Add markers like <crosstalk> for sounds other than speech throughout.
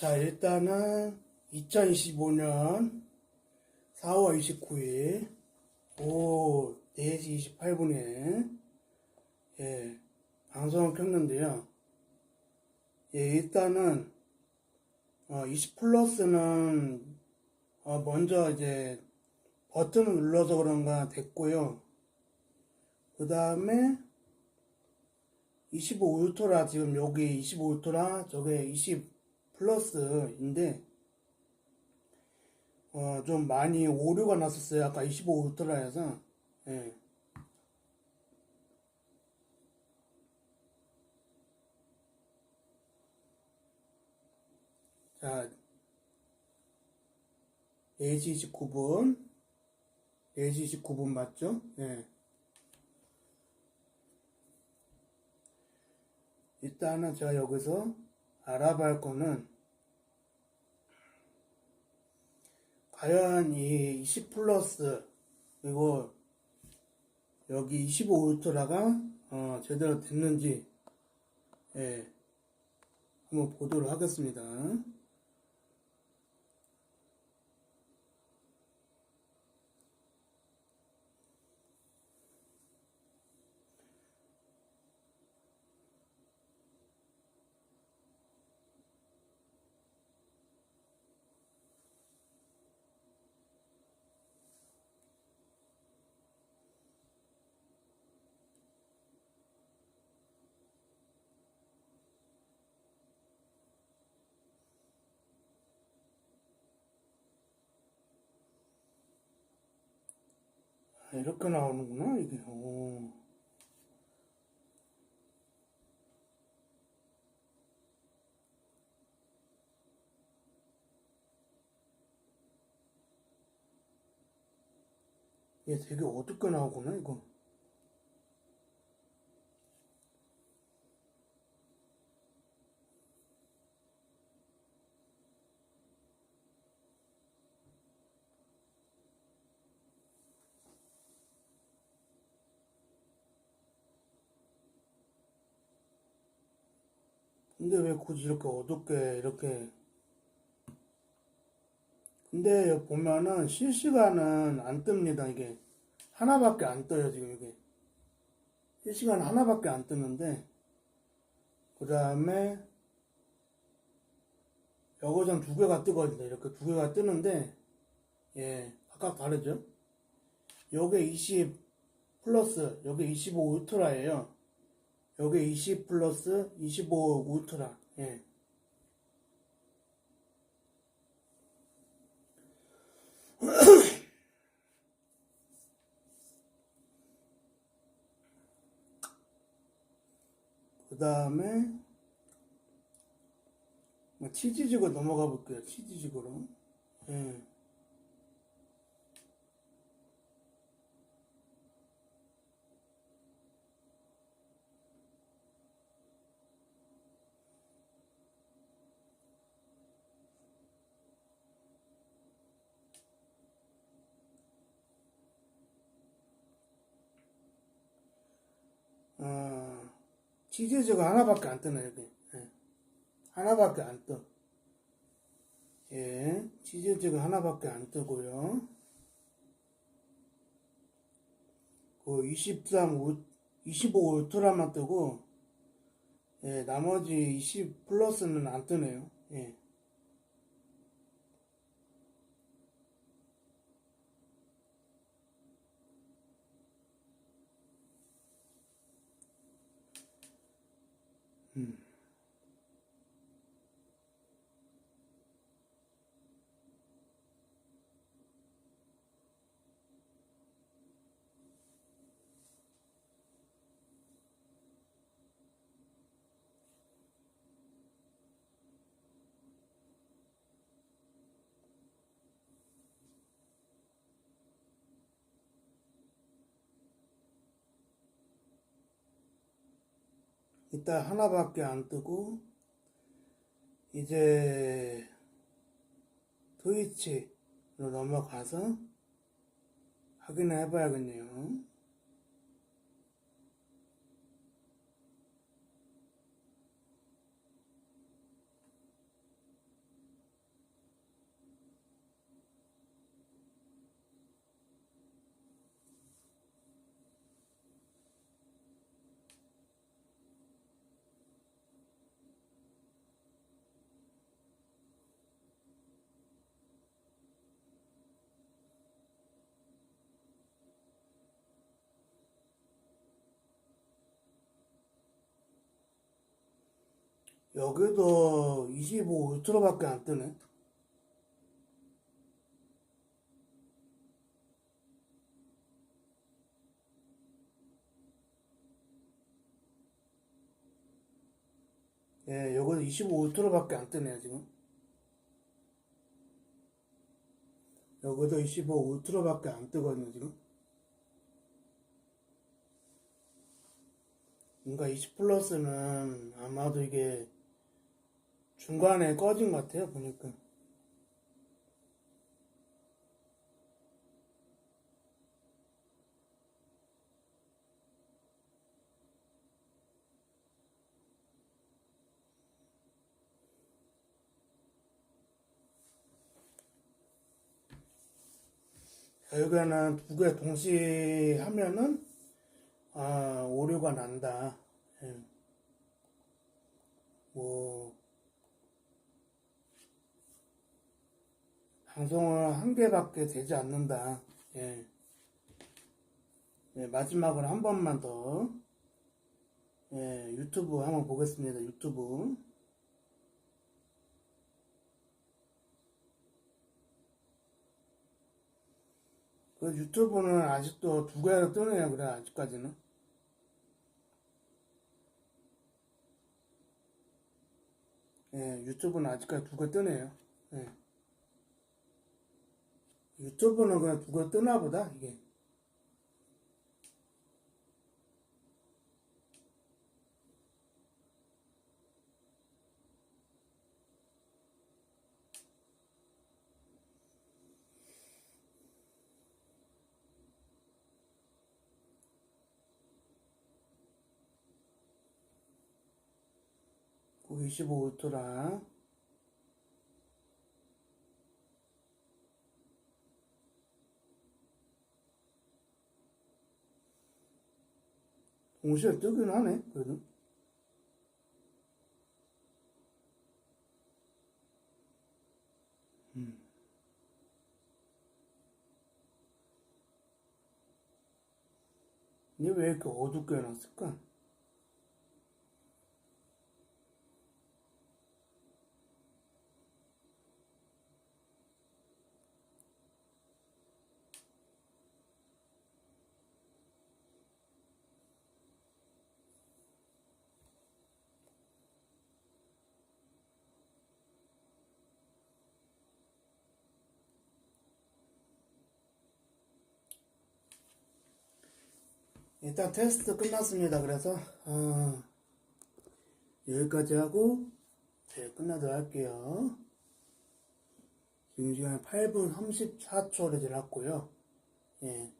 자, 일단은 2025년 4월 29일 오후 4시 28분에 예, 방송을 켰는데요. 예, 일단은 어, 20 플러스는 어, 먼저 이제 버튼을 눌러서 그런가 됐고요. 그 다음에 25 울트라 지금 여기 25 울트라 저게 20 플러스인데 어 좀 많이 오류가 났었어요 아까 25 울트라에서 예. 자 4시 29분 4시 29분 맞죠? 예. 일단은 제가 여기서 할 거는 과연 이 20 플러스 그리고 여기 25 울트라가 어, 제대로 됐는지 예, 한번 보도록 하겠습니다. 이렇게 나오는구나 이게. 오. 얘 되게 어둡게 나오구나 이거. 근데 왜 굳이 이렇게 어둡게 이렇게? 근데 보면은 실시간은 안 뜹니다 이게. 하나밖에 안 떠요 지금 이게. 실시간 하나밖에 안 뜨는데 그 다음에 여기선 두 개가 뜨거든요 이렇게 두 개가 뜨는데 예 각각 다르죠? 요게 20 플러스 요게 25 울트라예요 요게 20 플러스 25 울트라 예 <coughs> 그 다음에 치즈직으로 넘어가 볼게요. 치즈직으로. 예. 치즈즈가 하나밖에 안 뜨네, 여기. 예. 하나밖에 안 떠. 예, 치즈즈가 하나밖에 안 뜨고요. 그 23, 25 울트라만 뜨고, 예, 나머지 20 플러스는 안 뜨네요. 예. Hmm. 이따 하나밖에 안 뜨고, 이제 트위치로 넘어가서 확인해 봐야겠네요. 여기도 25 울트라밖에 안 뜨네. 예, 여기도 25 울트라밖에 안 뜨네요, 지금. 여기도 25 울트라밖에 안 뜨거든요, 지금. 뭔가 20 플러스는 아마도 이게 중간에 꺼진 것 같아요, 보니까. 결국에는 두 개 동시에 하면은, 아, 오류가 난다. 예. 뭐, 방송을 한 개밖에 되지 않는다. 예. 예, 마지막으로 한 번만 더, 예, 유튜브 한번 보겠습니다. 유튜브. 그 유튜브는 아직도 두 개로 뜨네요. 그래, 아직까지는. 예, 유튜브는 아직까지 두 개 뜨네요. 예. 유튜브는 그냥 두개 뜨나 보다, 이게. 그25 울트라. 동시에 뜨긴 하네, 그래도. 음. 이게 왜 이렇게 어둡게 해놨을까? 일단 테스트 끝났습니다. 그래서 어, 여기까지 하고 네, 끝나도록 할게요. 지금 시간 8분 34초를 지났고요. 예.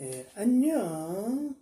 예, 안녕.